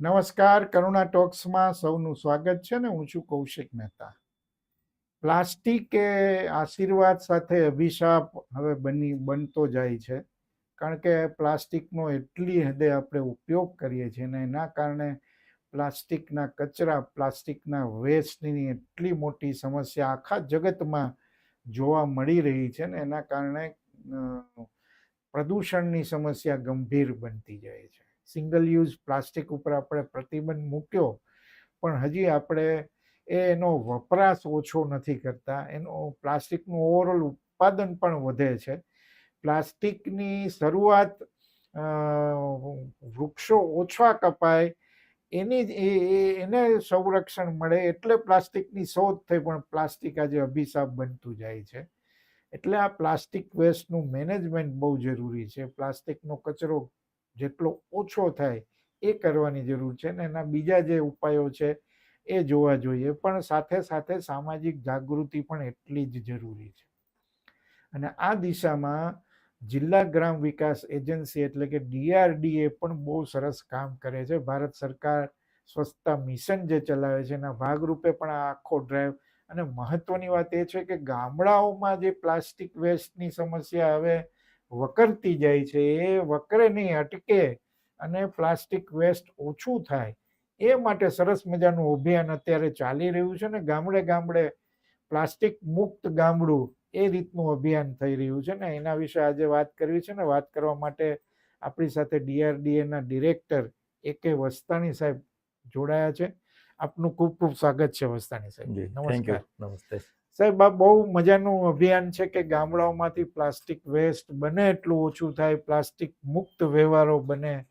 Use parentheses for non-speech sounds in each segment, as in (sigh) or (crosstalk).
નમસ્કાર, કરુણા ટોક્સમાં સૌનું સ્વાગત છે ને હું છું કૌશિક મહેતા. પ્લાસ્ટિક એ આશીર્વાદ સાથે અભિશાપ હવે બની, બનતો જાય છે. કારણ કે પ્લાસ્ટિકનો એટલી હદે આપણે ઉપયોગ કરીએ છીએ ને એના કારણે પ્લાસ્ટિકના કચરા, પ્લાસ્ટિકના વેસ્ટની એટલી મોટી સમસ્યા આખા જગતમાં જોવા મળી રહી છે ને એના કારણે પ્રદૂષણની સમસ્યા ગંભીર બનતી જાય છે. સિંગલ યુઝ પ્લાસ્ટિક ઉપર આપણે પ્રતિબંધ મૂક્યો, પણ હજી આપણે એનો વપરાશ ઓછો નથી કરતા. એનો પ્લાસ્ટિકનું ઓવરઓલ ઉત્પાદન પણ વધે છે. પ્લાસ્ટિકની શરૂઆત વૃક્ષો ઓછા કપાય, એની એને સંરક્ષણ મળે એટલે પ્લાસ્ટિકની શોધ થઈ, પણ પ્લાસ્ટિક આજે અભિશાપ બનતું જાય છે. એટલે આ પ્લાસ્ટિક વેસ્ટનું મેનેજમેન્ટ બહુ જરૂરી છે. પ્લાસ્ટિકનો કચરો જેટલો ઓછો થાય એ કરવાની જરૂર છે ને એના બીજા જે ઉપાયો છે એ જોવા જોઈએ. પણ સાથે સાથે સામાજિક જાગૃતિ પણ એટલી જ જરૂરી છે. અને આ દિશામાં જિલ્લા ગ્રામ વિકાસ એજન્સી એટલે કે ડીઆરડીએ પણ બહુ સરસ કામ કરે છે. ભારત સરકાર સ્વચ્છતા મિશન જે ચલાવે છે એના ભાગરૂપે પણ આ આખો ડ્રાઈવ અને મહત્વની વાત એ છે કે ગામડાઓમાં જે પ્લાસ્ટિક વેસ્ટની સમસ્યા હવે વકરતી જાય છે એ વકરે નહીં અટકે અને પ્લાસ્ટિક વેસ્ટ ઓછું થાય. એ માટે સરસ મજાનું અભિયાન અત્યારે ચાલી રહ્યું છે ને ગામડે ગામડે પ્લાસ્ટિક મુક્ત ગામડું એ રીતનું અભિયાન થઈ રહ્યું છે ને. એના વિશે આજે વાત કરવી છે ને. વાત કરવા માટે આપણી સાથે ડીઆરડીએના ડિરેક્ટર એ કે વસ્તાણી સાહેબ જોડાયા છે. આપનું ખૂબ ખૂબ સ્વાગત છે વસ્તાણી સાહેબ. નમસ્કાર. નમસ્તે. સાહેબ, આ બહુ મજાનું અભિયાન છે કે ગામડાઓમાંથી પ્લાસ્ટિક વેસ્ટ બને એટલું ઓછું થાય, પ્લાસ્ટિક મુક્ત વ્યવહારો બને.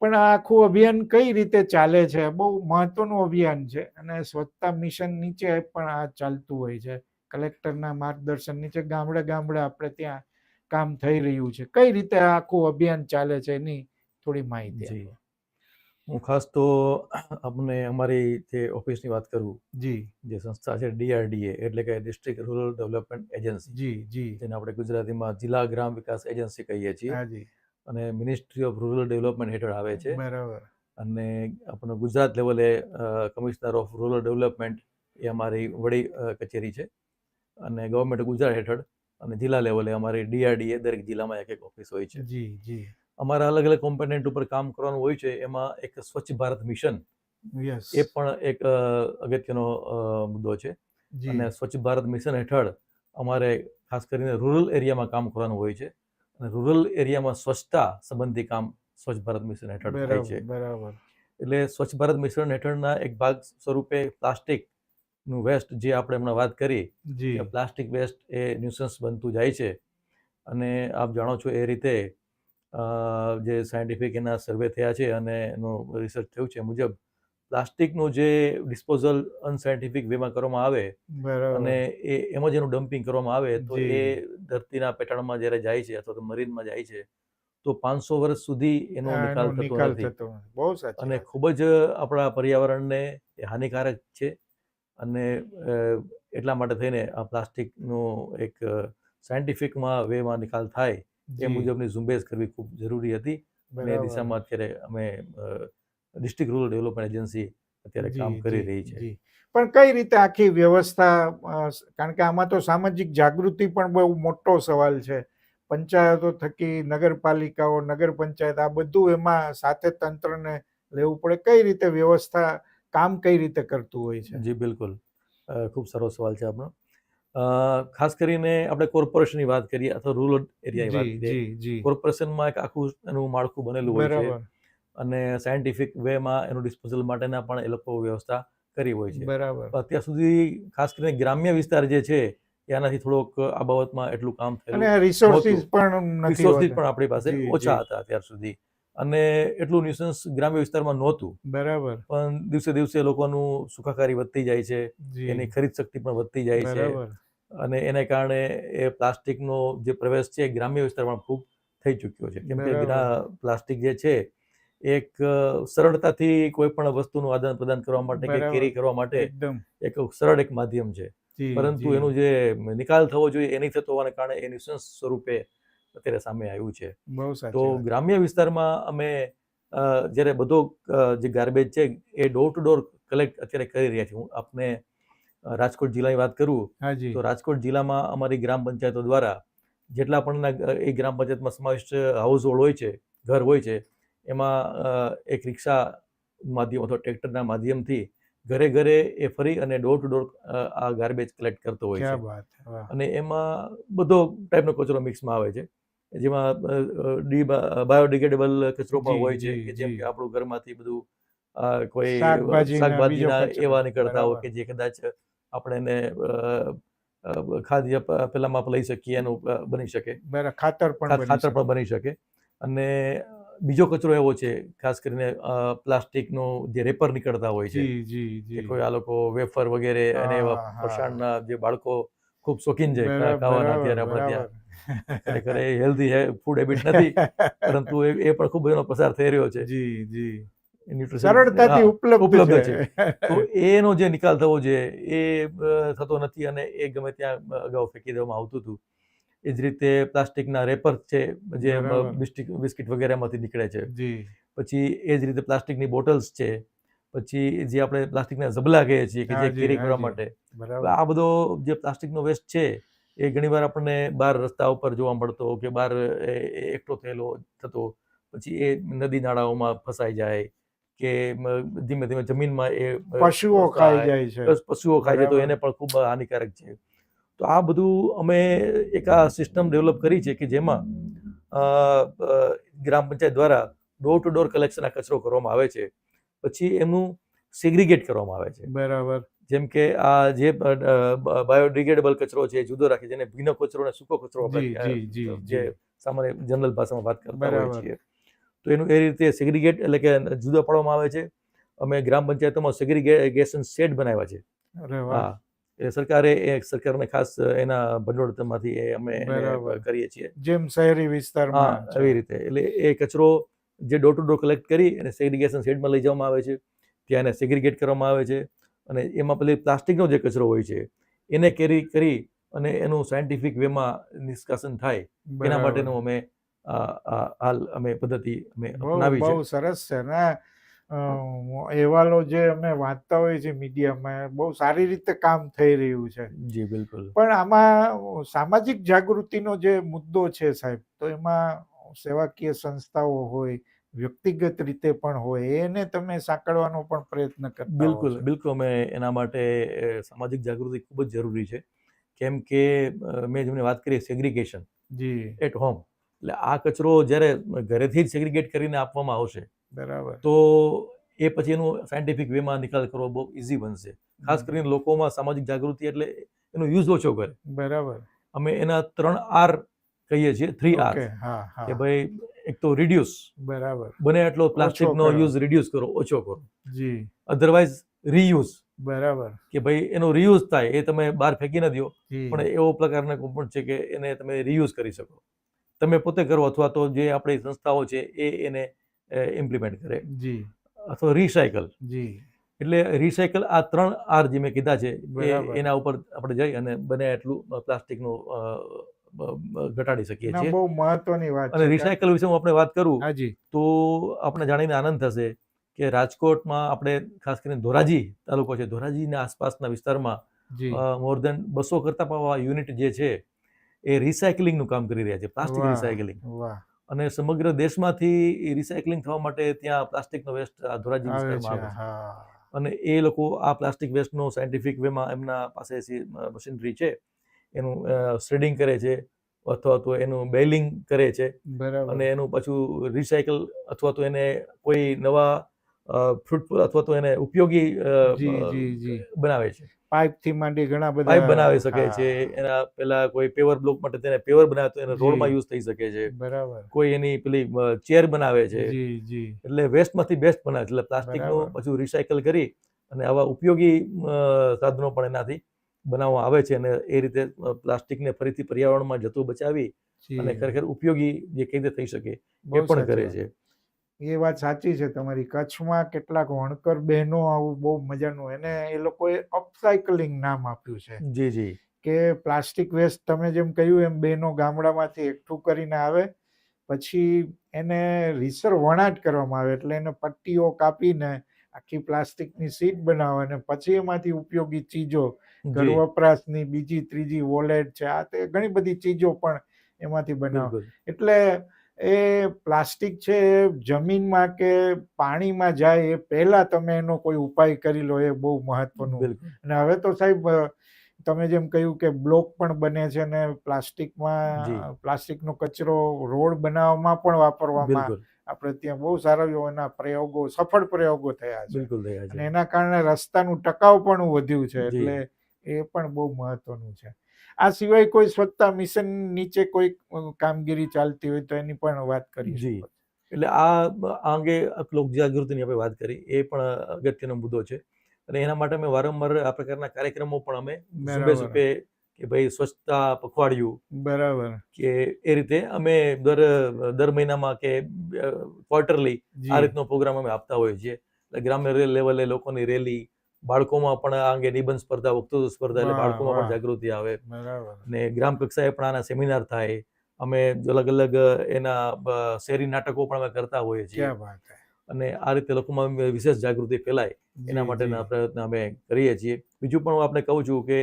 પણ આ આખું અભિયાન કઈ રીતે ચાલે છે? બહુ મહત્વનું અભિયાન છે અને સ્વચ્છતા મિશન નીચે પણ આ ચાલતું હોય છે. કલેક્ટરના માર્ગદર્શન નીચે ગામડે ગામડે આપણે ત્યાં કામ થઈ રહ્યું છે. કઈ રીતે આખું અભિયાન ચાલે છે એની થોડી માહિતી. હું ખાસ તો આપને અમારી જે ઓફિસની વાત કરું જી. જે સંસ્થા છે ડીઆરડીએ એટલે કે ડિસ્ટ્રિક્ટ રૂરલ ડેવલપમેન્ટ એજન્સી જી જી. જેને આપણે ગુજરાતીમાં જિલ્લા ગ્રામ વિકાસ એજન્સી કહીએ છીએ. હાજી અને મિનિસ્ટ્રી ઓફ રૂરલ ડેવલપમેન્ટ હેઠળ આવે છે. બરાબર. અને આપણો ગુજરાત લેવલે કમિશનર ઓફ રૂરલ ડેવલપમેન્ટ એ અમારી વડી કચેરી છે. અને ગવર્મેન્ટ ગુજરાત હેઠળ અને જિલ્લા લેવલે અમારી ડીઆરડીએ દરેક જિલ્લામાં એક એક ઓફિસ હોય છે. જી જી. અમારા અલગ અલગ કોમ્પોનન્ટ ઉપર કામ કરવાનું હોય છે એમાં એક સ્વચ્છ ભારત મિશન એ પણ એક અગત્યનો મુદ્દો છે. અને સ્વચ્છ ભારત મિશન હેઠળ અમારે ખાસ કરીને રૂરલ એરિયામાં કામ કરવાનું હોય છે. અને રૂરલ એરિયામાં સ્વચ્છતા સંબંધી કામ સ્વચ્છ ભારત મિશન હેઠળ થાય છે. બરાબર. એટલે સ્વચ્છ ભારત મિશન હેઠળના એક ભાગ સ્વરૂપે પ્લાસ્ટિકનું વેસ્ટ જે આપણે હમણાં વાત કરી પ્લાસ્ટિક વેસ્ટ એ ન્યુસન્સ બનતું જાય છે. અને આપ જાણો છો એ રીતે જે સાયન્ટિફિક એના સર્વે થયા છે અને એનું રિસર્ચ થયું છે મુજબ પ્લાસ્ટિકનું જે ડિસ્પોઝલ અનસાયન્ટિફિક વેમાં કરવામાં આવે અને એ એમાં જેનું ડમ્પિંગ કરવામાં આવે તો એ ધરતીના પેટાળમાં જ્યારે જાય છે અથવા તો મરીનમાં જાય છે તો પાંચસો વર્ષ સુધી એનો નિકાલ થતો નથી. બહુ અને. ખૂબ જ આપણા પર્યાવરણને એ હાનિકારક છે અને એટલા માટે થઈને આ પ્લાસ્ટિકનો એક સાયન્ટિફિકમાં વેમાં નિકાલ થાય એ મુજબની ઝુંબેશ કરવી ખૂબ જરૂરી હતી. અને એ દિશામાં અત્યારે અમે ડિસ્ટ્રિક્ટ રૂરલ ડેવલપમેન્ટ એજન્સી અત્યારે કામ કરી રહી છે. પણ કઈ રીતે આખી વ્યવસ્થા કારણ કે આમાં તો સામાજિક જાગૃતિ પણ બહુ મોટો સવાલ છે. પંચાયતો થકી નગરપાલિકાઓ નગર પંચાયત આ બધું એમાં સાથે તંત્રને લેવું પડે. કઈ રીતે વ્યવસ્થા કામ કઈ રીતે કરતું હોય છે? જી બિલકુલ. ખૂબ સારો સવાલ છે આપનો અ, ખાસ કરીને આપણે કોર્પોરેશનની વાત કરીએ અથવા રૂરલ એરિયાની વાત કરીએ કોર્પોરેશનમાં એક આખું એનું માળખું બનેલું હોય છે અને સાયન્ટિફિક વેમાં એનું ડિસ્પોઝલ માટેના પણ એ લોકો વ્યવસ્થા કરી હોય છે. બરાબર. અત્યાર સુધી ખાસ કરીને ગ્રામ્ય વિસ્તાર જે છે એનાથી થોડોક આ બાબતમાં એટલું કામ થયેલું અને રિસોર્સિસ પણ રિસોર્સિસ પણ આપણી પાસે ઓછા હતા અત્યાર સુધી. અને એટલું ન્યુસન્સ ગ્રામ્ય વિસ્તારમાં નહોતું. બરાબર. પણ દિવસે દિવસે લોકોનું સુખાકારી વધતી જાય છે એની ખરીદ શક્તિ પણ વધતી જાય છે. અને એને કારણે એ પ્લાસ્ટિકનો જે પ્રવેશ છે ગ્રામ્ય વિસ્તારમાં ખૂબ થઈ ચૂક્યો છે. કેમ કે પ્લાસ્ટિક જે છે એક સરળતાથી કોઈ પણ વસ્તુનું આદાન પ્રદાન કરવા માટે કે કેરી કરવા માટે એક સરળ એક માધ્યમ છે. પરંતુ એનું જે નિકાલ થવો જોઈએ એ નહીં થતો હોવાને કારણે એ ન્યુસન્સ સ્વરૂપે અત્યારે સામે આવ્યું છે. તો ગ્રામ્ય વિસ્તારમાં અમે જ્યારે બધો જે ગાર્બેજ છે એ ડોર ટુ ડોર કલેક્ટ અત્યારે કરી રહ્યા છીએ. હું આપને રાજકોટ જિલ્લાની વાત કરું તો રાજકોટ જિલ્લામાં અમારી ગ્રામ પંચાયતો દ્વારા જેટલા પણ એ ગ્રામ પંચાયતમાં સમાવિષ્ટ હાઉસ હોલ્ડ હોય છે ઘર હોય છે એમાં એક રિક્ષા માધ્યમ અથવા ટ્રેક્ટરના માધ્યમથી ઘરે ઘરે એ ફરી અને ડોર ટુ ડોર આ ગાર્બેજ કલેક્ટ કરતો હોય છે. અને એમાં બધો ટાઈપનો કચરો મિક્સમાં આવે છે. જેમાં બાયોડિગ્રેડેબલ કચરો પણ હોય છે કે જેમ કે આપણું ઘરમાંથી બધું કોઈ શાકભાજીના, બીજો એવા નીકળતા હોય કે જે કદાચ આપણે એને ખાદ્ય પેલામાં લઈ શકીએ એનું બની શકે. ખાતર પણ ખાતર પણ બની શકે. અને બીજો કચરો એવો છે ખાસ કરીને પ્લાસ્ટિકનો જે રેપર નીકળતા હોય છે કોઈ આ લોકો વેફર વગેરે અને એવા. ફરસાણના જે બાળકો ખૂબ શોખીન છે ખાવાના અત્યારે આપણે ત્યાં. ખરેખર (laughs) એ હેલ્ધી ફૂડ હેબિટ નથી પરંતુ એ પણ ખૂબ એનો પસાર થઈ રહ્યો છે. જી જી. સરળતાથી ઉપલબ્ધ છે. તો એનો જે નિકાલ થવો જોઈએ એ થતો નથી અને એ ગમે ત્યાં અગાઉ ફેંકી દેવામાં આવતું હતું. એ જ રીતે પ્લાસ્ટિકના રેપર છે જે. બિસ્કિટ વગેરેમાંથી નીકળે છે. પછી એ જ રીતે પ્લાસ્ટિકની બોટલ્સ છે. પછી જે આપણે પ્લાસ્ટિકના ઝબલા કહીએ છીએ કે જે કેરી કરવા માટે આ બધો જે પ્લાસ્ટિકનો વેસ્ટ છે એ ઘણીવાર આપણને બહાર રસ્તા ઉપર જોવા મળતો કે બહાર એકઠો થયેલો થતો. પછી એ નદી નાળાઓમાં ફસાઈ જાય. કે ધીમે ધીમે જમીનમાં એ પશુઓ ખાઈ જાય છે. પશુઓ ખાઈ જાય તો એને પણ ખૂબ હાનિકારક છે. તો આ બધું અમે એક આ સિસ્ટમ ડેવલપ કરી છે કે જેમાં ગ્રામ પંચાયત દ્વારા ડોર ટુ ડોર કલેક્શન આ કચરો કરવામાં આવે છે. પછી એમનું સેગ્રીગેટ કરવામાં આવે છે. બરાબર. જેમ કે આ જે બાયોડિગ્રેડેબલ કચરો છે જુદો રાખે જેને ભીનો કચરો અને સૂકો કચરો આપણે જી, સામાન્ય જનરલ ભાષામાં વાત કરતા હોઈએ. છીએ. તો એનું એ રીતે સેગ્રીગેટ એટલે કે જુદા પાડવામાં આવે છે. અમે ગ્રામ પંચાયતોમાં સેગ્રીગેશન શેડ બનાવ્યા છે. હા. એ સરકારે એ સરકારને ખાસ એના ભંડોળમાંથી એ અમે કરીએ છીએ. જેમ શહેરી વિસ્તારમાં આવી રીતે. એટલે એ કચરો જે ડોર ટુ ડોર કલેક્ટ કરી અને સેગ્રીગેશન શેડમાં લઈ જવામાં આવે છે. ત્યાં એને સેગ્રીગેટ કરવામાં આવે છે. અને એમાં પેલી પ્લાસ્ટિકનો જે કચરો હોય છે એને કેરી કરી અને એનું સાયન્ટિફિક વેમાં નિષ્કાસન થાય. એના માટેનું અમે હાલ અમે પદ્ધતિ અમે અપનાવી છે. બહુ સરસ છે ને અહેવાલો જે અમે વાંચતા હોઈએ છીએ મીડિયામાં બહુ સારી રીતે કામ થઈ રહ્યું છે. જી બિલકુલ. પણ આમાં સામાજિક જાગૃતિનો જે મુદ્દો છે સાહેબ તો એમાં સેવાકીય સંસ્થાઓ હોય વ્યક્તિગત રીતે પણ હોય એને તમે સાંકળવાનો પણ પ્રયત્ન કરતા બિલકુલ બિલકુલ. અમે એના માટે સામાજિક જાગૃતિ ખૂબ જ જરૂરી છે. કેમ કે મેં જેમને વાત કરી સેગ્રીગેશન જી. એટ હોમ એટલે આ કચરો જ્યારે ઘરેથી જ સેગ્રીગેટ કરીને આપવામાં આવશે બરાબર. તો એ પછી એનું સાયન્ટિફિક વેમાં નિકાલ કરવો બહુ ઇઝી બનશે. ખાસ કરીને લોકોમાં સામાજિક જાગૃતિ એટલે એનો યુઝ ઓછો કરે. બરાબર. અમે એના ત્રણ આર કહીએ છીએ થ્રી આર કે ભાઈ એક તો રિડ્યુસ બરાબર. બને એટલો પ્લાસ્ટિકનો. યુઝ રિડ્યુસ કરો ઓછો કરો. જી. અધરવાઇઝ રીયુઝ બરાબર. કે ભાઈ એનો રિયુઝ થાય એ તમે બહાર ફેંકી ન દો પણ એવો પ્રકારના પણ છે કે એને તમે રિયુઝ કરી શકો. તમે પોતે કરો અથવા તો જે આપણી સંસ્થાઓ છે એ એને ઇમ્પ્લિમેન્ટ કરે. જી. અથવા રિસાયકલ જી. એટલે રિસાયકલ આ ત્રણ આર જે મેં કીધા છે એના ઉપર આપણે જઈ અને બને એટલું પ્લાસ્ટિકનું ઘટાડી શકીએ છીએ. બહુ મહત્વની વાત અને રિસાયકલ વિશે હું આપણે વાત કરું હાજી તો આપણે જાણીને આનંદ થશે કે રાજકોટમાં આપણે ખાસ કરીને ધોરાજી તાલુકો છે ધોરાજીના આસપાસના વિસ્તારમાં મોર દેન બસો કરતા યુનિટ જે છે એ રિસાયકલિંગનું કામ કરી રહ્યા છે પ્લાસ્ટિક રિસાયકલિંગ અને સમગ્ર દેશમાંથી રિસાયકલિંગ થવા માટે ત્યાં પ્લાસ્ટિકનો વેસ્ટ ધોરાજી વિસ્તારમાં છે આવે છે. અને એ લોકો આ પ્લાસ્ટિક વેસ્ટનો સાયન્ટિફિક વેમાં એમના પાસે મશીનરી છે એનું શ્રેડિંગ કરે છે અથવા તો એનું બેલિંગ કરે છે. અને એનું પાછું રિસાયકલ અથવા તો એને કોઈ નવા ફ્રૂટ અથવા તો એને ઉપયોગી બનાવે છે. પાઇપથી માંડી ઘણા બધા પાઇપ બનાવી શકે છે. એના પેલા કોઈ પેવર બ્લોક માટે તેને પેવર બનાવે તો એને રોડમાં યુઝ થઈ શકે છે. બરાબર. કોઈ એની પેલી ચેર બનાવે છે. એટલે વેસ્ટમાંથી બેસ્ટ બનાવે છે. એટલે પ્લાસ્ટિકનું પછી પાછું રિસાયકલ કરી અને આવા ઉપયોગી સાધનો પણ એનાથી બનાવવામાં આવે છે અને એ રીતે પ્લાસ્ટિકને ફરીથી પર્યાવરણમાં જતું બચાવી અને ખરેખર ઉપયોગી જે કઈ રીતે થઈ શકે એ પણ કરે છે. એ વાત સાચી છે તમારી. કચ્છમાં કેટલાક વણકર બહેનો આવું બહુ મજાનું એને એ લોકોએ અપસાયકલિંગ નામ આપ્યું છે. જી જી. કે પ્લાસ્ટિક વેસ્ટ તમે જેમ કહ્યું એમ બહેનો ગામડામાંથી એકઠું કરીને આવે પછી એને રીસર વણાટ કરવામાં આવે એટલે એને પટ્ટીઓ કાપીને આખી પ્લાસ્ટિકની સીટ બનાવે અને પછી એમાંથી ઉપયોગી ચીજો ઘર વપરાશની બીજી ત્રીજી વોલેટ છે આ તે ઘણી બધી ચીજો પણ એમાંથી બનાવે. એટલે એ પ્લાસ્ટિક છે એ જમીનમાં કે પાણીમાં જાય એ પહેલાં તમે એનો કોઈ ઉપાય કરી લો એ બહુ મહત્વનું. અને હવે તો સાહેબ તમે જેમ કહ્યું કે બ્લોક પણ બને છે ને પ્લાસ્ટિકમાં. પ્લાસ્ટિકનો કચરો રોડ બનાવવામાં પણ વાપરવામાં આપણે ત્યાં બહુ સારા એના પ્રયોગો સફળ પ્રયોગો થયા છે. અને એના કારણે રસ્તાનું ટકાઉપણું વધ્યું છે એટલે એ પણ બહુ મહત્વનું છે. આ સિવાય કોઈ સ્વચ્છતા મિશન નીચે કોઈ કામગીરી ચાલતી હોય તો એની પણ વાત કરી જી. એટલે આ અંગે લોક જાગૃતિની આપણે વાત કરી. એ પણ અગત્યનો મુદ્દો છે. અને એના માટે અમે વારંવાર આ પ્રકારના કાર્યક્રમો પણ અમે સુપે. કે ભાઈ સ્વચ્છતા પખવાડિયું બરાબર. કે એ રીતે અમે દર દર મહિનામાં કે ક્વાર્ટરલી આ રીતનો પ્રોગ્રામ અમે આપતા હોઈએ છીએ. એટલે ગ્રામ્ય લેવલે લોકોની રેલી બાળકોમાં પણ આ અંગે નિબંધ સ્પર્ધા વક્તૃત્વ સ્પર્ધા એટલે બાળકોમાં પણ જાગૃતિ આવે. અને ગ્રામ કક્ષાએ પણ આના સેમિનાર થાય. અમે અલગ અલગ એના શેરી નાટકો પણ અમે કરતા હોઈએ છીએ. અને આ રીતે લોકોમાં વિશેષ જાગૃતિ ફેલાય. એના માટેના પ્રયત્ન અમે કરીએ છીએ. બીજું પણ હું આપને કહું છું કે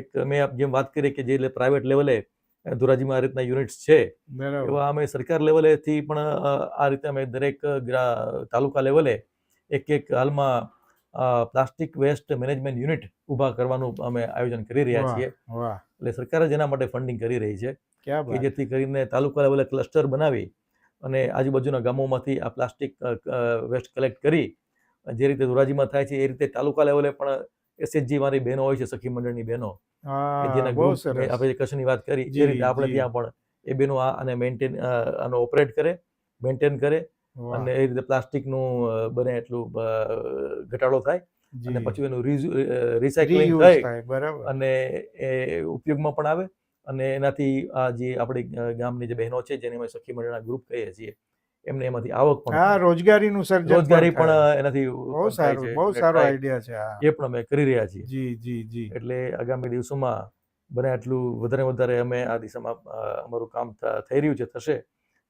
એક મેં જેમ વાત કરી કે જે પ્રાઇવેટ લેવલે ધોરાજીમાં આ રીતના યુનિટ્સ છે. એવા અમે સરકાર લેવલેથી પણ આ રીતે અમે દરેક તાલુકા લેવલે એક એક હાલમાં પ્લાસ્ટિક વેસ્ટ મેનેજમેન્ટ યુનિટ ઊભા કરવાનું અમે આયોજન કરી રહ્યા છીએ. એટલે સરકાર જ એના માટે ફંડિંગ કરી રહી છે કે જેથી કરીને તાલુકા લેવલે ક્લસ્ટર બનાવી અને આજુબાજુના ગામોમાંથી આ પ્લાસ્ટિક વેસ્ટ કલેક્ટ કરી જે રીતે ધોરાજીમાં થાય છે એ રીતે તાલુકા લેવલે પણ એસએચજી મારી બહેનો હોય છે સખી મંડળની બહેનો. જેના આપણે કચ્છની વાત કરી જે એ રીતે આપણે ત્યાં પણ એ બહેનો આ આને મેન્ટેન આનો ઓપરેટ કરે મેન્ટેન કરે અને એ રીતે પ્લાસ્ટિકનું બને એટલું ઘટાડો થાય અને પછી એનું રિસાયકલિંગ થાય અને એ ઉપયોગમાં પણ આવે અને એનાથી આ જે આપણી ગામની જે બહેનો છે જેને અમે સખી મંડળના ગ્રુપ કહીએ છીએ એમને એમાંથી આવક પણ હા. રોજગારીનું સર્જન રોજગારી પણ એનાથી બહુ સારું બહુ સારો આઈડિયા છે એ પણ અમે કરી રહ્યા છીએ. જી જી જી. એટલે આગામી દિવસોમાં બને એટલું વધારે વધારે અમે આ દિશામાં અમારું કામ થઈ રહ્યું છે થશે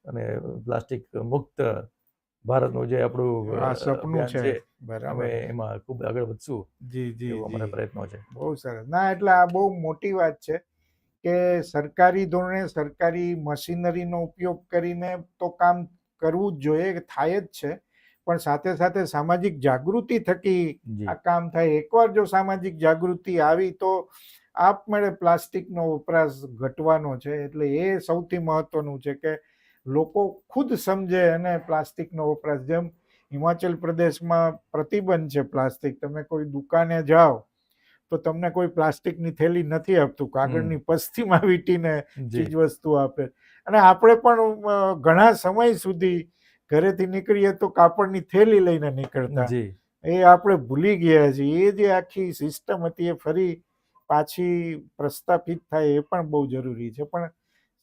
અને પ્લાસ્ટિક મુક્ત ભારતનું જે આપણું આ સપનું છે. બરાબર. એમાં ખૂબ આગળ વધશું જી જી અમારા પ્રયત્નો છે. બહુ સરસ. ના એટલે આ બહુ મોટી વાત છે કે સરકારી ધોરણે સરકારી મશીનરીનો ઉપયોગ કરીને તો કામ કરવું જ જોઈએ થાય જ છે. પણ સાથે સાથે સામાજિક જાગૃતિ થકી આ કામ થાય. એકવાર જો સામાજિક જાગૃતિ આવી તો આપમેળે પ્લાસ્ટિકનો વપરાશ ઘટવાનો છે. એટલે એ સૌથી મહત્વનું છે કે લોકો ખુદ સમજે અને પ્લાસ્ટિકનો વપરાશ. જેમ હિમાચલ પ્રદેશમાં પ્રતિબંધ છે પ્લાસ્ટિક તમે કોઈ દુકાને જાઓ તો તમને કોઈ પ્લાસ્ટિકની થેલી નથી આપતું કાગળની પસ્તીમાં વીટીને ચીજ વસ્તુ આપે. અને આપણે પણ ઘણા સમય સુધી ઘરેથી નીકળીએ તો કાપડની થેલી લઈને નીકળતા. એ આપણે ભૂલી ગયા છીએ. એ જે આખી સિસ્ટમ હતી એ ફરી પાછી પ્રસ્થાપિત થાય એ પણ બહુ જરૂરી છે. પણ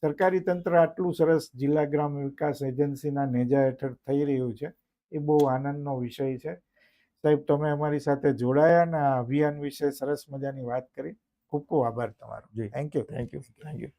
સરકારી તંત્ર આટલું સરસ જિલ્લા ગ્રામ વિકાસ એજન્સીના નેજા હેઠળ થઈ રહ્યું છે એ બહુ આનંદનો વિષય છે. સાહેબ તમે અમારી સાથે જોડાયા અને આ અભિયાન વિશે સરસ મજાની વાત કરી. ખૂબ ખૂબ આભાર તમારો. જી. Thank you thank you thank you